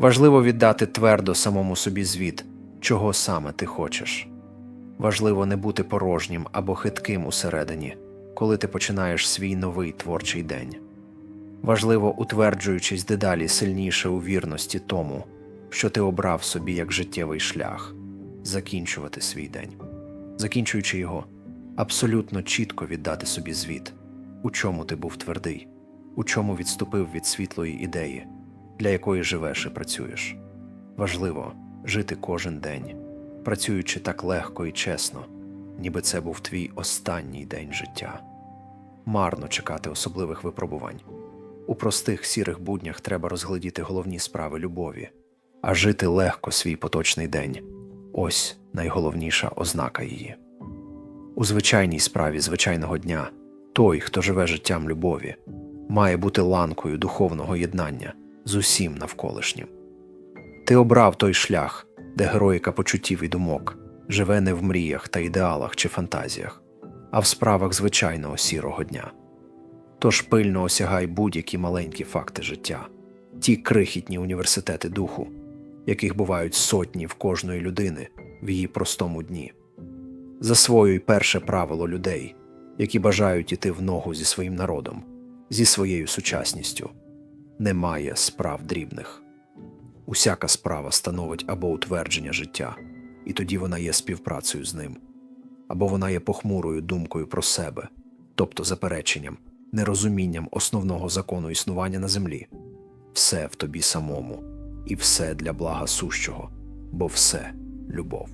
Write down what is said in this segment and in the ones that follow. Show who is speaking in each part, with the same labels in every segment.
Speaker 1: Важливо віддати твердо самому собі звіт, чого саме ти хочеш. Важливо не бути порожнім або хитким усередині, коли ти починаєш свій новий творчий день. Важливо, утверджуючись дедалі сильніше у вірності тому, що ти обрав собі як життєвий шлях, закінчувати свій день, закінчуючи його, абсолютно чітко віддати собі звіт, у чому ти був твердий, у чому відступив від світлої ідеї, для якої живеш і працюєш. Важливо жити кожен день, працюючи так легко і чесно, ніби це був твій останній день життя. Марно чекати особливих випробувань. У простих сірих буднях треба розглядіти головні справи любові, а жити легко свій поточний день ось найголовніша ознака її. У звичайній справі звичайного дня той, хто живе життям любові, має бути ланкою духовного єднання з усім навколишнім. Ти обрав той шлях, де героїка почуттів і думок живе не в мріях та ідеалах чи фантазіях, а в справах звичайного сірого дня. Тож пильно осягай будь-які маленькі факти життя, ті крихітні університети духу, яких бувають сотні в кожної людини в її простому дні. Засвоюй перше правило людей, які бажають іти в ногу зі своїм народом, зі своєю сучасністю. Немає справ дрібних. Усяка справа становить або утвердження життя, і тоді вона є співпрацею з ним, або вона є похмурою думкою про себе, тобто запереченням, нерозумінням основного закону існування на землі. Все в тобі самому, і все для блага сущого, бо все любов.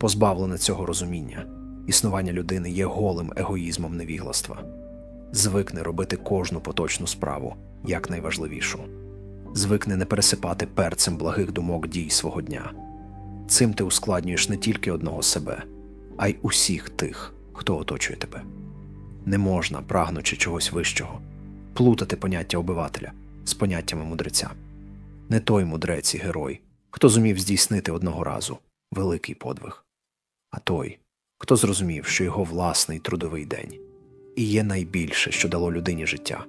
Speaker 1: Позбавлене цього розуміння, існування людини є голим егоїзмом невігластва. Звикни робити кожну поточну справу як найважливішу. Звикни не пересипати перцем благих думок дій свого дня. Цим ти ускладнюєш не тільки одного себе, а й усіх тих, хто оточує тебе. Не можна, прагнучи чогось вищого, плутати поняття обивателя з поняттями мудреця. Не той мудрець і герой, хто зумів здійснити одного разу великий подвиг, а той, хто зрозумів, що його власний трудовий день і є найбільше, що дало людині життя.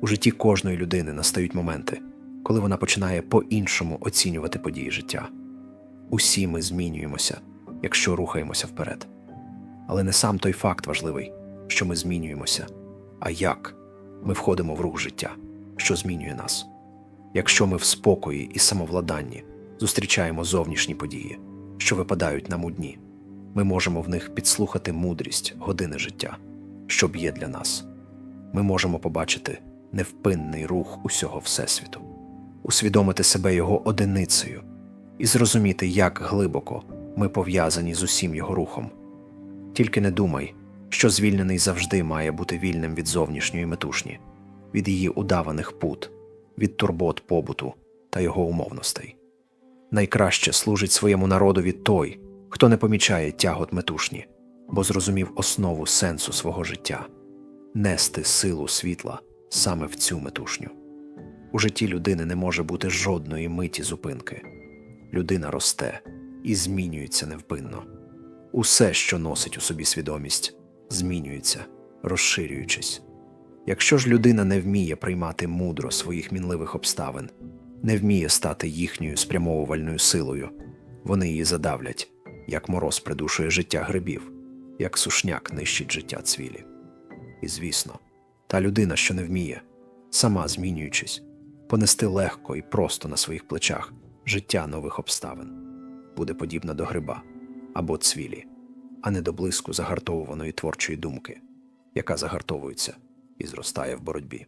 Speaker 1: У житті кожної людини настають моменти, коли вона починає по-іншому оцінювати події життя. Усі ми змінюємося, якщо рухаємося вперед. Але не сам той факт важливий, що ми змінюємося, а як ми входимо в рух життя, що змінює нас. Якщо ми в спокої і самовладанні зустрічаємо зовнішні події, що випадають нам у дні, ми можемо в них підслухати мудрість години життя, що б'є для нас. Ми можемо побачити невпинний рух усього Всесвіту, усвідомити себе його одиницею і зрозуміти, як глибоко ми пов'язані з усім його рухом. Тільки не думай, що звільнений завжди має бути вільним від зовнішньої метушні, від її удаваних пут, від турбот побуту та його умовностей. Найкраще служить своєму народові той, хто не помічає тягот метушні, бо зрозумів основу сенсу свого життя нести силу світла саме в цю метушню. У житті людини не може бути жодної миті зупинки. Людина росте і змінюється невпинно. Усе, що носить у собі свідомість, змінюється, розширюючись. Якщо ж людина не вміє приймати мудро своїх мінливих обставин, не вміє стати їхньою спрямовувальною силою, вони її задавлять, як мороз придушує життя грибів, як сушняк нищить життя цвілі. І звісно, та людина, що не вміє, сама змінюючись, понести легко і просто на своїх плечах життя нових обставин, буде подібна до гриба або цвілі, а не до блиску загартовуваної творчої думки, яка загартовується і зростає в боротьбі.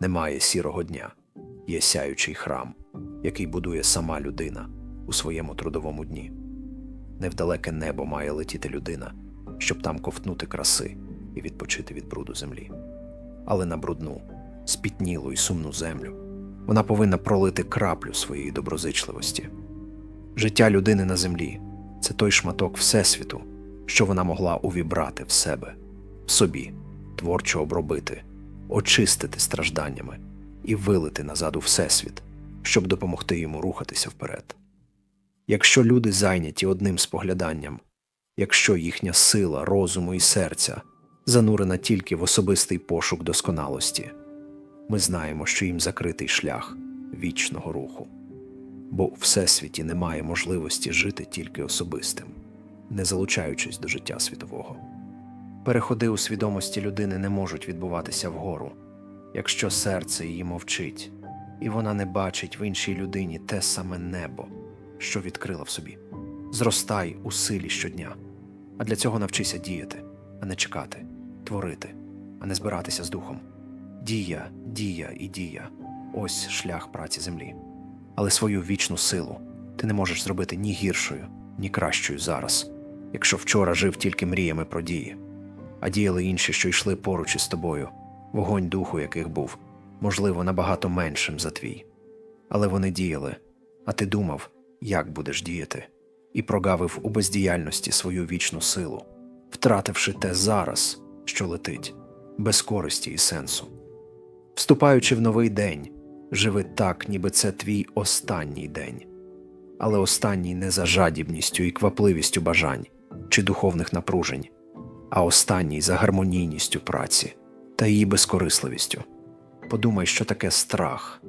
Speaker 1: Немає сірого дня, є сяючий храм, який будує сама людина у своєму трудовому дні. Невдалеке небо має летіти людина, щоб там ковтнути краси і відпочити від бруду землі. Але на брудну, спітнілу і сумну землю вона повинна пролити краплю своєї доброзичливості. Життя людини на землі це той шматок Всесвіту, що вона могла увібрати в себе, в собі, творчо обробити, очистити стражданнями і вилити назад у Всесвіт, щоб допомогти йому рухатися вперед. Якщо люди зайняті одним спогляданням, якщо їхня сила, розуму і серця занурена тільки в особистий пошук досконалості, ми знаємо, що їм закритий шлях вічного руху. Бо у всесвіті немає можливості жити тільки особистим, не залучаючись до життя світового. Переходи у свідомості людини не можуть відбуватися вгору, якщо серце її мовчить, і вона не бачить в іншій людині те саме небо, що відкрила в собі. Зростай у силі щодня, а для цього навчися діяти, а не чекати, творити, а не збиратися з духом. Дія, дія і дія ось шлях праці землі. Але свою вічну силу ти не можеш зробити ні гіршою, ні кращою зараз, якщо вчора жив тільки мріями про дії, а діяли інші, що йшли поруч із тобою, вогонь духу яких був, можливо, набагато меншим за твій. Але вони діяли, а ти думав, як будеш діяти, і прогавив у бездіяльності свою вічну силу, втративши те зараз, що летить, без користі і сенсу. Вступаючи в новий день, живи так, ніби це твій останній день, але останній не за жадібністю і квапливістю бажань чи духовних напружень, а останній за гармонійністю праці та її безкорисливістю. Подумай, що таке страх.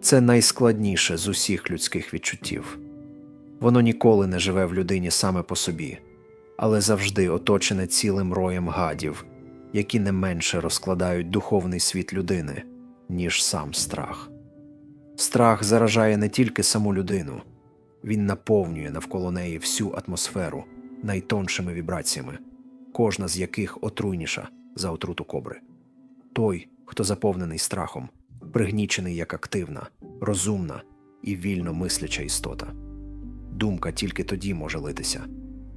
Speaker 1: Це найскладніше з усіх людських відчуттів. Воно ніколи не живе в людині саме по собі, але завжди оточене цілим роєм гадів, які не менше розкладають духовний світ людини, ніж сам страх. Страх заражає не тільки саму людину, він наповнює навколо неї всю атмосферу найтоншими вібраціями, кожна з яких отруйніша за отруту кобри. Той, хто заповнений страхом, пригнічений як активна, розумна і вільно мисляча істота. Думка тільки тоді може литися,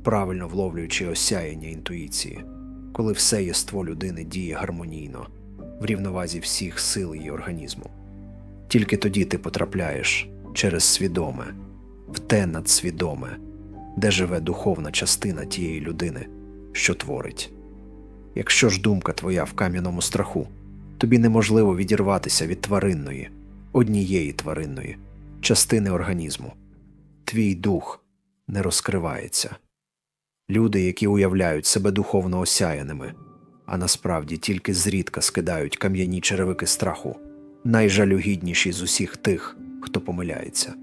Speaker 1: правильно вловлюючи осяяння інтуїції, коли все єство людини діє гармонійно, в рівновазі всіх сил її організму. Тільки тоді ти потрапляєш через свідоме, в те надсвідоме, де живе духовна частина тієї людини, що творить. Якщо ж думка твоя в кам'яному страху, тобі неможливо відірватися від тваринної, однієї тваринної, частини організму. Твій дух не розкривається. Люди, які уявляють себе духовно осяяними, а насправді тільки зрідка скидають кам'яні черевики страху, найжалюгідніші з усіх тих, хто помиляється.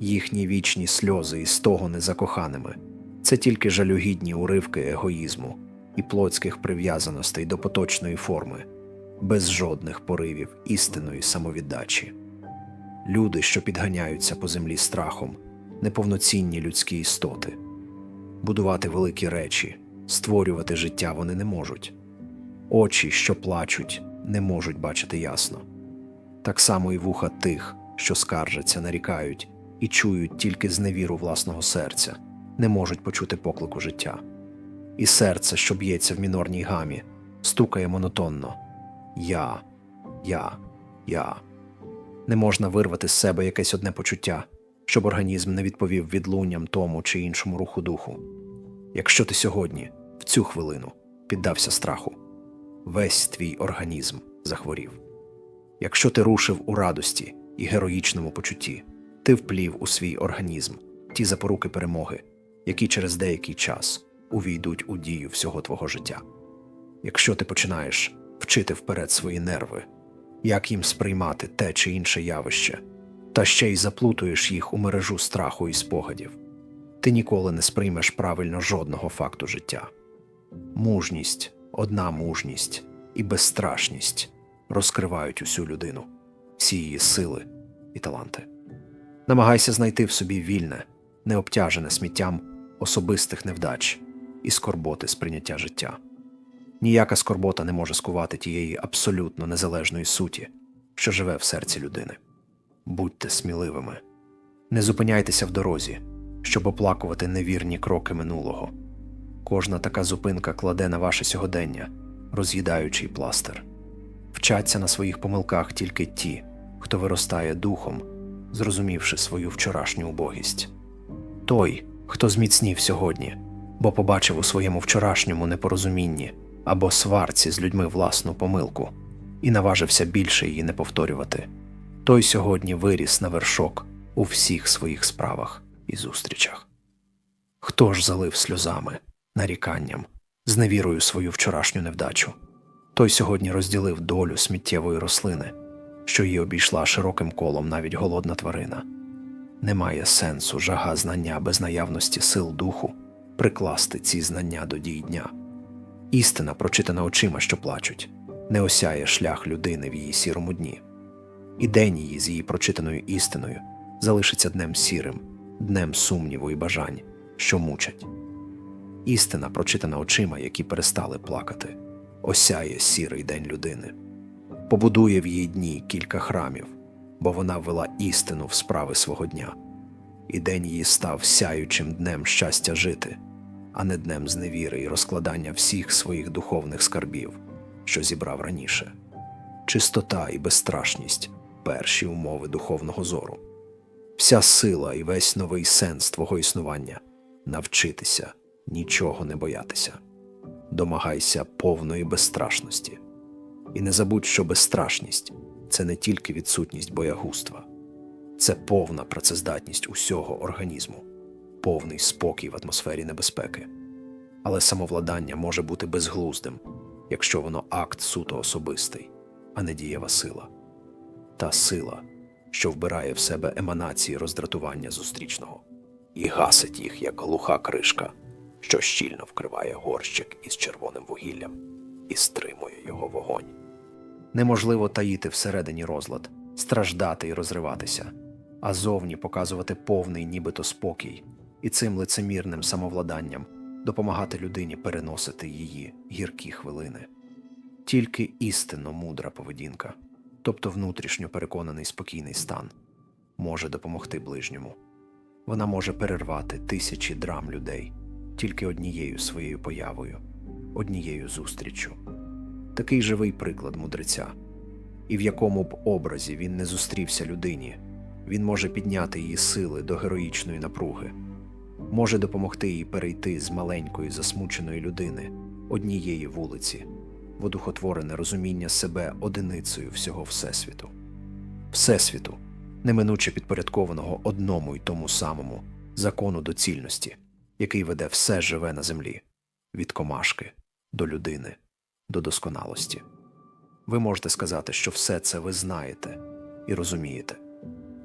Speaker 1: Їхні вічні сльози і стогони закоханими це тільки жалюгідні уривки егоїзму і плотських прив'язаностей до поточної форми, без жодних поривів істинної самовіддачі. Люди, що підганяються по землі страхом, неповноцінні людські істоти. Будувати великі речі, створювати життя вони не можуть. Очі, що плачуть, не можуть бачити ясно. Так само і вуха тих, що скаржаться, нарікають і чують тільки зневіру власного серця, не можуть почути поклику життя. І серце, що б'ється в мінорній гамі, стукає монотонно Я, я, я. Не можна вирвати з себе якесь одне почуття, щоб організм не відповів відлунням тому чи іншому руху духу. Якщо ти сьогодні, в цю хвилину, піддався страху, весь твій організм захворів. Якщо ти рушив у радості і героїчному почутті, ти вплів у свій організм ті запоруки перемоги, які через деякий час увійдуть у дію всього твого життя. Якщо ти починаєш вчити вперед свої нерви, як їм сприймати те чи інше явище, та ще й заплутуєш їх у мережу страху і спогадів, ти ніколи не сприймеш правильно жодного факту життя. Мужність, одна мужність і безстрашність розкривають усю людину, всі її сили і таланти. Намагайся знайти в собі вільне, необтяжене сміттям особистих невдач і скорботи сприйняття життя. Ніяка скорбота не може скувати тієї абсолютно незалежної суті, що живе в серці людини. Будьте сміливими, не зупиняйтеся в дорозі, щоб оплакувати невірні кроки минулого. Кожна така зупинка кладе на ваше сьогодення, роз'їдаючий пластир. Вчаться на своїх помилках тільки ті, хто виростає духом, зрозумівши свою вчорашню убогість. Той, хто зміцнів сьогодні, бо побачив у своєму вчорашньому непорозумінні або сварці з людьми власну помилку і наважився більше її не повторювати. Той сьогодні виріс на вершок у всіх своїх справах і зустрічах. Хто ж залив сльозами, наріканням, зневірою свою вчорашню невдачу? Той сьогодні розділив долю сміттєвої рослини що її обійшла широким колом навіть голодна тварина. Немає сенсу жага знання без наявності сил духу прикласти ці знання до дій дня. Істина, прочитана очима, що плачуть, не осяє шлях людини в її сірому дні. І день її з її прочитаною істиною залишиться днем сірим, днем сумніву і бажань, що мучать. Істина, прочитана очима, які перестали плакати, осяє сірий день людини, побудує в її дні кілька храмів, бо вона вела істину в справи свого дня, і день її став сяючим днем щастя жити, а не днем зневіри і розкладання всіх своїх духовних скарбів, що зібрав раніше. Чистота і безстрашність перші умови духовного зору. Вся сила і весь новий сенс твого існування навчитися нічого не боятися. Домагайся повної безстрашності. І не забудь, що безстрашність це не тільки відсутність боягузтва, це повна працездатність усього організму, повний спокій в атмосфері небезпеки. Але самовладання може бути безглуздим, якщо воно акт суто особистий, а не дієва сила. Та сила, що вбирає в себе еманації роздратування зустрічного і гасить їх, як глуха кришка, що щільно вкриває горщик із червоним вугіллям і стримує його вогонь. Неможливо таїти всередині розлад, страждати і розриватися, а зовні показувати повний нібито спокій і цим лицемірним самовладанням допомагати людині переносити її гіркі хвилини. Тільки істинно мудра поведінка, тобто внутрішньо переконаний спокійний стан, може допомогти ближньому. Вона може перервати тисячі драм людей тільки однією своєю появою, однією зустріччю. Такий живий приклад мудреця, і в якому б образі він не зустрівся людині, він може підняти її сили до героїчної напруги, може допомогти їй перейти з маленької засмученої людини однієї вулиці в одухотворене розуміння себе одиницею всього Всесвіту. Всесвіту, неминуче підпорядкованого одному й тому самому закону доцільності, який веде все живе на землі від комашки до людини, до досконалості. Ви можете сказати, що все це ви знаєте і розумієте,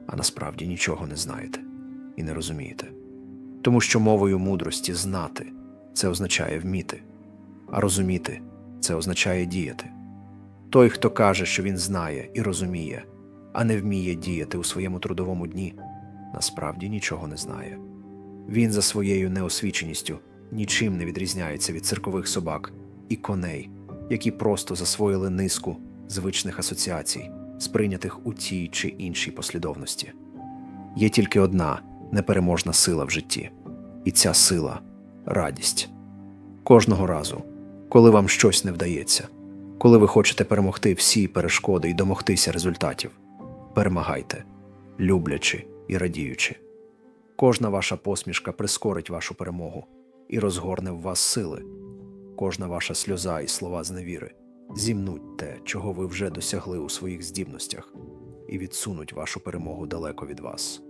Speaker 1: а насправді нічого не знаєте і не розумієте. Тому що мовою мудрості знати це означає вміти, а розуміти це означає діяти. Той, хто каже, що він знає і розуміє, а не вміє діяти у своєму трудовому дні, насправді нічого не знає. Він за своєю неосвіченістю нічим не відрізняється від циркових собак і коней, які просто засвоїли низку звичних асоціацій, сприйнятих у тій чи іншій послідовності. Є тільки одна непереможна сила в житті, і ця сила радість. Кожного разу, коли вам щось не вдається, коли ви хочете перемогти всі перешкоди і домогтися результатів, перемагайте, люблячи і радіючи. Кожна ваша посмішка прискорить вашу перемогу і розгорне в вас сили. Кожна ваша сльоза і слова зневіри зімнуть те, чого ви вже досягли у своїх здібностях, і відсунуть вашу перемогу далеко від вас.